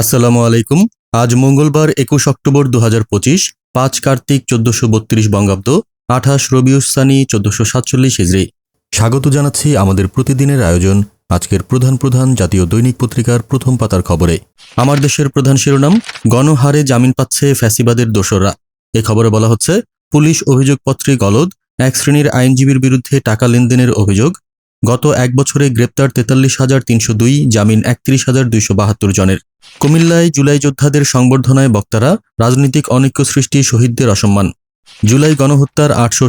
আসসালামু আলাইকুম। আজ মঙ্গলবার একুশ অক্টোবর দু হাজার পঁচিশ, পাঁচ কার্তিক চোদ্দশো বত্রিশ বঙ্গাব্দ, আঠাশ রবিউসানি চোদ্দশো সাতচল্লিশ হিজড়ি স্বাগত জানাচ্ছি আমাদের প্রতিদিনের আয়োজন, আজকের প্রধান প্রধান জাতীয় দৈনিক পত্রিকার প্রথম পাতার খবরে। আমার দেশের প্রধান শিরোনাম, গণহারে জামিন পাচ্ছে ফ্যাসিবাদের দোসররা। এ খবরে বলা হচ্ছে, পুলিশ অভিযোগপত্রে গলদ, এক শ্রেণির আইনজীবীর বিরুদ্ধে টাকা লেনদেনের অভিযোগ। গত এক বছরে গ্রেপ্তার তেতাল্লিশ হাজার তিনশো দুই, জামিন একত্রিশ হাজার দুইশো বাহাত্তর জনের। কুমিল্লায় জুলাই যোদ্ধাদের সংবর্ধনায় বক্তারা রাজনৈতিক অনৈক্য সৃষ্টি শহীদদের অসম্মান। জুলাই গণহত্যার আটশো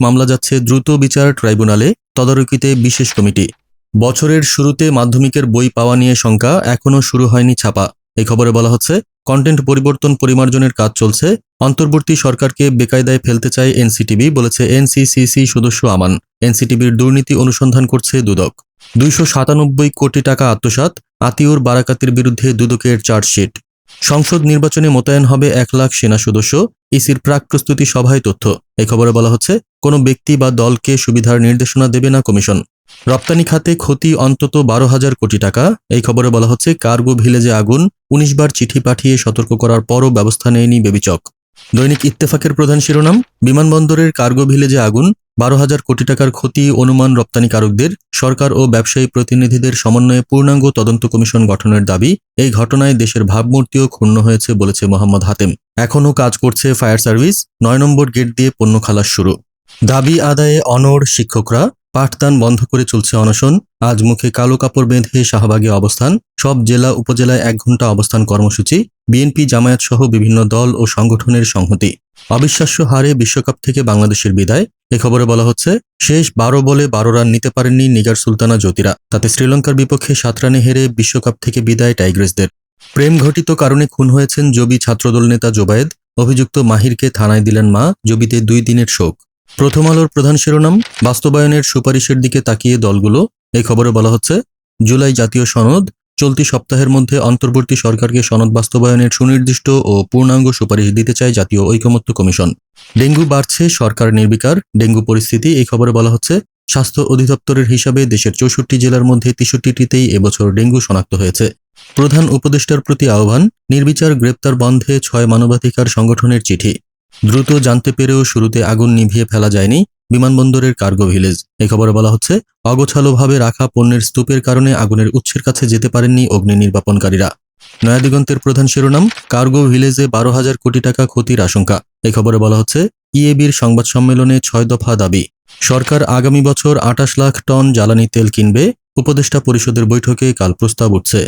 মামলা যাচ্ছে দ্রুত বিচার ট্রাইব্যুনালে, তদারকিতে বিশেষ কমিটি। বছরের শুরুতে মাধ্যমিকের বই পাওয়া নিয়ে শঙ্কা এখনও শুরু হয়নি ছাপা। এই খবরে বলা হচ্ছে, কন্টেন্ট পরিবর্তন পরিমার্জনের কাজ চলছে, অন্তর্বর্তী সরকারকে বেকায়দায় ফেলতে চায় এনসিটিভি, বলেছে এনসিসিসি সদস্য আমান। এনসিটিভির দুর্নীতি অনুসন্ধান করছে দুদক। দুইশো সাতানব্বই কোটি টাকা আত্মসাত আতিউর বারাকাতের বিরুদ্ধে দুদকের চার্জশিট। সংসদ নির্বাচনে মোতায়েন হবে এক লাখ সেনা সদস্য, ইসির প্রাক প্রস্তুতি সভায় তথ্য। এই খবরে বলা হচ্ছে, কোনো ব্যক্তি বা দলকে সুবিধার নির্দেশনা দেবে না কমিশন। রপ্তানি খাতে ক্ষতি অন্তত বারো হাজার কোটি টাকা। এই খবরে বলা হচ্ছে, কার্গো ভিলেজে আগুন উনিশ বার চিঠি পাঠিয়ে সতর্ক করার পরও ব্যবস্থা নেয়নি বেবিচক। দৈনিক ইত্তেফাকের প্রধান শিরোনাম, বিমানবন্দরের কার্গো ভিলেজে আগুন বারো হাজার কোটি টাকার ক্ষতি, অনুমান রপ্তানিকারকদের সরকার ও ব্যবসায়ী প্রতিনিধিদের সমন্বয়ে পূর্ণাঙ্গ তদন্ত কমিশন গঠনের দাবি, এই ঘটনায় দেশের ভাবমূর্তিও ক্ষুণ্ণ হয়েছে বলেছে মোহাম্মদ হাতেম। এখনও কাজ করছে ফায়ার সার্ভিস, নয় নম্বর গেট দিয়ে পণ্য খালাস শুরু। দাবি আদায়ে অনড় শিক্ষকরা পাঠদান বন্ধ করে চলছে অনশন। আজ মুখে কালো কাপড় বেঁধে শাহবাগে অবস্থান। সব জেলা উপজেলায় এক ঘণ্টা অবস্থান কর্মসূচি। বিএনপি, জামায়াত সহ বিভিন্ন দল ও সংগঠনের সংহতি। অবিশ্বাস্য হারে বিশ্বকাপ থেকে বাংলাদেশের বিদায়। এ খবরে বলা হচ্ছে, শেষ বারো বলে বারো রান নিতে পারেননি নিগার সুলতানা জ্যোতিরা। তাতে শ্রীলঙ্কার বিপক্ষে সাত রানে হেরে বিশ্বকাপ থেকে বিদায় টাইগ্রেসদের। প্রেম ঘটিত কারণে খুন হয়েছেন জবি ছাত্রদল নেতা জোবায়েদ। অভিযুক্ত মাহিরকে থানায় দিলেন মা, জবিতে দুই দিনের শোক। প্রথম আলোর প্রধান শিরোনাম বাস্তবায়নের সুপারিশের দিকে তাকিয়ে দলগুলো। এই খবরে বলা হচ্ছে, জুলাই জাতীয় সনদ চলতি সপ্তাহের মধ্যে অন্তর্বর্তী সরকারকে সনদ বাস্তবায়নের সুনির্দিষ্ট ও পূর্ণাঙ্গ সুপারিশ দিতে চায় জাতীয় ঐকমত্য কমিশন। ডেঙ্গু বাড়ছে, সরকার নির্বিকার। ডেঙ্গু পরিস্থিতি এই খবরে বলা হচ্ছে, স্বাস্থ্য অধিদপ্তরের হিসাবে দেশের চৌষট্টি জেলার মধ্যে তেষট্টিটিতেই এবছর ডেঙ্গু শনাক্ত হয়েছে। প্রধান উপদেষ্টার প্রতি আহ্বান, নির্বিচার গ্রেপ্তার বন্ধে ছয় মানবাধিকার সংগঠনের চিঠি। দ্রুত জানতে পেরেও শুরুতে আগুন নিভিয়ে ফেলা যায়নি বিমানবন্দরের কার্গো ভিলেজ। এই খবরে বলা হচ্ছে, অগোছালোভাবে রাখা পণ্যের স্তূপের কারণে আগুনের উৎসের কাছে যেতে পারেননি অগ্নি নির্বাপনকারীরা। নয়াদিগন্তের প্রধান শিরোনাম, কার্গো ভিলেজে বারো হাজার কোটি টাকা ক্ষতির আশঙ্কা। এই খবরে বলা হচ্ছে, ইএবির সংবাদ সম্মেলনে ছয় দফা দাবি, সরকার আগামী বছর আটাশ লাখ টন জ্বালানি তেল কিনবে, উপদেষ্টা পরিষদের বৈঠকে কাল প্রস্তাব উঠছে।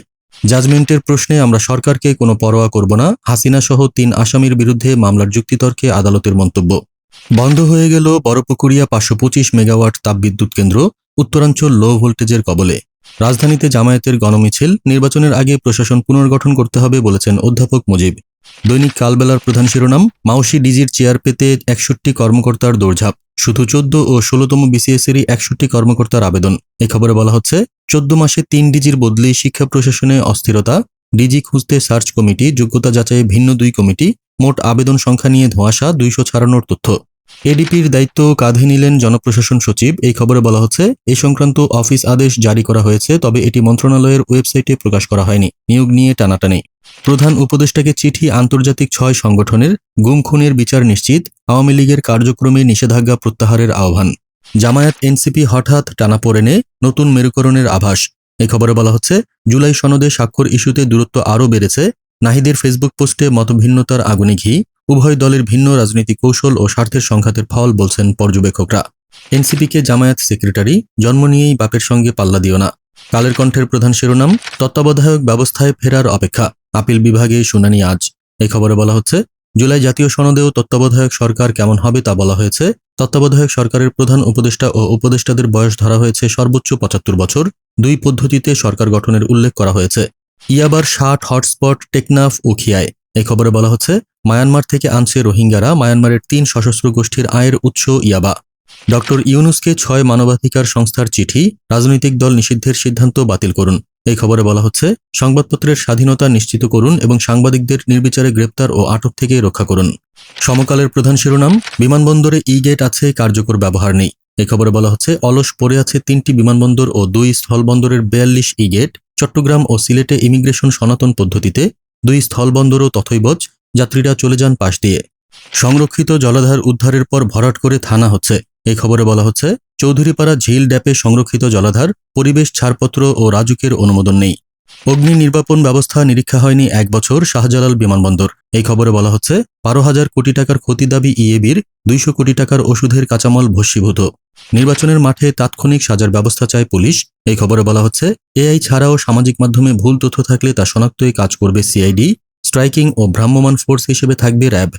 জাজমেন্টের প্রশ্নে আমরা সরকারকে কোনো পরোয়া করব না। হাসিনা সহ তিন আসামির বিরুদ্ধে মামলার যুক্তিতর্কে আদালতের মন্তব্য। বন্ধ হয়ে গেল বড়পুকুরিয়া পাঁচশো পঁচিশ মেগাওয়াট তাপবিদ্যুৎ কেন্দ্র, উত্তরাঞ্চল লো ভোল্টেজের কবলে। রাজধানীতে জামায়াতের গণমিছিল, নির্বাচনের আগে প্রশাসন পুনর্গঠন করতে হবে বলেছেন অধ্যাপক মুজিব। দৈনিক কালবেলার প্রধান শিরোনাম, মাউসি ডিজির চেয়ার পেতে একষট্টি কর্মকর্তার দৌড়ঝাঁপ, শুধু চোদ্দ ও ষোলতম বিসিএসেরই একষট্টি কর্মকর্তার আবেদন। এ খবরে বলা হচ্ছে চোদ্দ মাসে তিন ডিজির বদলে শিক্ষা প্রশাসনে অস্থিরতা। ডিজি খুঁজতে সার্চ কমিটি, যোগ্যতা যাচাইয়ে ভিন্ন দুই কমিটি, মোট আবেদন সংখ্যা নিয়ে ধোঁয়াশা, দুইশো ছাড়ানোর তথ্য। এডিপির দায়িত্ব কাঁধে নিলেন জনপ্রশাসন সচিব। এই খবরে বলা হচ্ছে, এ সংক্রান্ত অফিস আদেশ জারি করা হয়েছে, তবে এটি মন্ত্রণালয়ের ওয়েবসাইটে প্রকাশ করা হয়নি। নিয়োগ নিয়ে টানাটানি। প্রধান উপদেষ্টাকে চিঠি, আন্তর্জাতিক ছয় সংগঠনের, গুম খুনের বিচার নিশ্চিত, আওয়ামী লীগের কার্যক্রমে নিষেধাজ্ঞা প্রত্যাহারের আহ্বান। জামায়াত এনসিপি হঠাৎ টানাপোড়েনে নতুন মেরুকরণের আভাস। এই খবরে বলা হচ্ছে, জুলাই সনদে স্বাক্ষর ইস্যুতে দূরত্ব আরও বেড়েছে। নাহিদের ফেসবুক পোস্টে মতভিন্নতার আগুনে ঘি, উভয় দলের ভিন্ন রাজনৈতিক কৌশল ও স্বার্থের সংঘাতের ফল বলছেন পর্যবেক্ষকরা। এনসিপিকে জামায়াত সেক্রেটারি, জন্ম নিয়েই বাপের সঙ্গে পাল্লা দিও না। কালের কণ্ঠের প্রধান শিরোনাম, তত্ত্বাবধায়ক ব্যবস্থায় ফেরার অপেক্ষা। আপিল বিভাগে শুনানি আজ। এই খবরে বলা হচ্ছে, জুলাই জাতীয় সনদেও তত্ত্বাবধায়ক সরকার কেমন হবে তা বলা হয়েছে। তত্ত্বাবধায়ক সরকারের প্রধান উপদেষ্টা ও উপদেষ্টাদের বয়স ধরা হয়েছে সর্বোচ্চ পঁচাত্তর বছর। দুই পদ্ধতিতে সরকার গঠনের উল্লেখ করা হয়েছে। ইয়াবার ষাট হটস্পট টেকনাফ ও খিয়ায় এই খবরে বলা হচ্ছে, মায়ানমার থেকে আনছে রোহিঙ্গারা। মায়ানমারের তিন সশস্ত্র গোষ্ঠীর আয়ের উৎস ইয়াবা। ডক্টর ইউনুসকে ছয় মানবাধিকার সংস্থার চিঠি। রাজনৈতিক দল নিষিদ্ধের সিদ্ধান্ত বাতিল করুন। এই খবরে বলা হচ্ছে, সংবাদপত্রের স্বাধীনতা নিশ্চিত করুন এবং সাংবাদিকদের নির্বিচারে গ্রেপ্তার ও আটক থেকে রক্ষা করুন। সমকালের প্রধান শিরোনাম, বিমানবন্দরে ই গেট আছে, কার্যকর ব্যবহার নেই। এই খবরে বলা হচ্ছে, অলস পড়ে আছে তিনটি বিমানবন্দর ও দুই স্থলবন্দরের বিয়াল্লিশ ই গেট চট্টগ্রাম ও সিলেটে ইমিগ্রেশন সনাতন পদ্ধতিতে দুই স্থলবন্দরও তথৈবচ, যাত্রীরা চলে যান পাশ দিয়ে। সংরক্ষিত জলাধার উদ্ধারের পর ভরাট করে থানা হচ্ছে। এই খবরে বলা হচ্ছে চৌধুরীপাড়া ঝিল ড্যাপে সংরক্ষিত জলাধার, পরিবেশ ছাড়পত্র ও রাজুকের অনুমোদন নেই। অগ্নি নির্বাপন ব্যবস্থা নিরীক্ষা হয়নি এক বছর শাহজালাল বিমানবন্দর। এই খবরে বলা হচ্ছে, বারো হাজার কোটি টাকার ক্ষতি দাবি ইএবির, দুইশো কোটি টাকার ওষুধের কাঁচামাল ভস্মীভূত। নির্বাচনের মাঠে তাৎক্ষণিক সাজার ব্যবস্থা চায় পুলিশ। এই খবরে বলা হচ্ছে, এআই ছাড়াও সামাজিক মাধ্যমে ভুল তথ্য থাকলে তা শনাক্তই কাজ করবে সিআইডি, স্ট্রাইকিং ও ভ্রাম্যমান ফোর্স হিসেবে থাকবে র্যাব।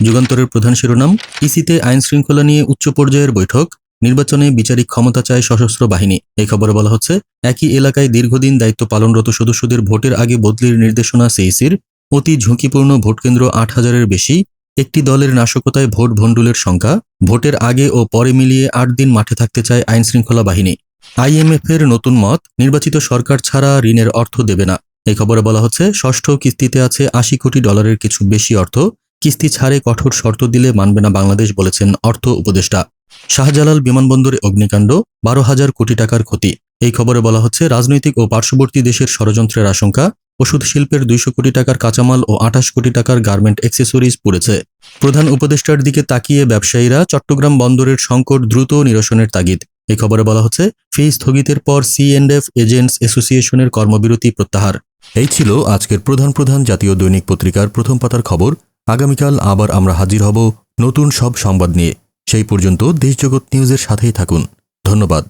যুগান্তরের প্রধান শিরোনাম, ইসিতে আইন শৃঙ্খলা নিয়ে উচ্চ পর্যায়ের বৈঠক। নির্বাচনে বিচারিক ক্ষমতা চায় সশস্ত্র বাহিনী। এই খবরে বলা হচ্ছে, একই এলাকায় দীর্ঘদিন দায়িত্ব পালনরত সদস্যদের ভোটের আগে বদলির নির্দেশনা সেইসির অতি ঝুঁকিপূর্ণ ভোটকেন্দ্র আট হাজারের বেশি, একটি দলের নাশকতায় ভোট ভণ্ডুলের সংখ্যা, ভোটের আগে ও পরে মিলিয়ে আট দিন মাঠে থাকতে চায় আইন শৃঙ্খলা বাহিনী। আইএমএফ এর নতুন মত, নির্বাচিত সরকার ছাড়া ঋণের অর্থ দেবে না। এই খবরে বলা হচ্ছে, ষষ্ঠ কিস্তিতে আছে আশি কোটি ডলারের কিছু বেশি অর্থ, কিস্তি ছাড়ে কঠোর শর্ত দিলে মানবে না বাংলাদেশ বলেছেন অর্থ উপদেষ্টা। শাহজালাল বিমানবন্দরে অগ্নিকাণ্ড, বারো হাজার কোটি টাকার ক্ষতি। এই খবরে বলা হচ্ছে, রাজনৈতিক ও পার্শ্ববর্তী দেশের ষড়যন্ত্রের আশঙ্কা, ওষুধ শিল্পের দুইশো কোটি টাকার কাঁচামাল ও আঠাশ কোটি টাকার গার্মেন্ট অ্যাক্সেসরিজ পুড়েছে। প্রধান উপদেষ্টার দিকে তাকিয়ে ব্যবসায়ীরা চট্টগ্রাম বন্দরের সংকট দ্রুত নিরসনের তাগিদ। এই খবরে বলা হচ্ছে, ফি স্থগিতের পর সি এন্ড এফ এজেন্টস অ্যাসোসিয়েশনের কর্মবিরতি প্রত্যাহার। এই ছিল আজকের প্রধান প্রধান জাতীয় দৈনিক পত্রিকার প্রথম পাতার খবর। আগামীকাল আবার আমরা হাজির হব নতুন সব সংবাদ নিয়ে। সেই পর্যন্ত দেশজগৎ নিউজের সাথেই থাকুন। ধন্যবাদ।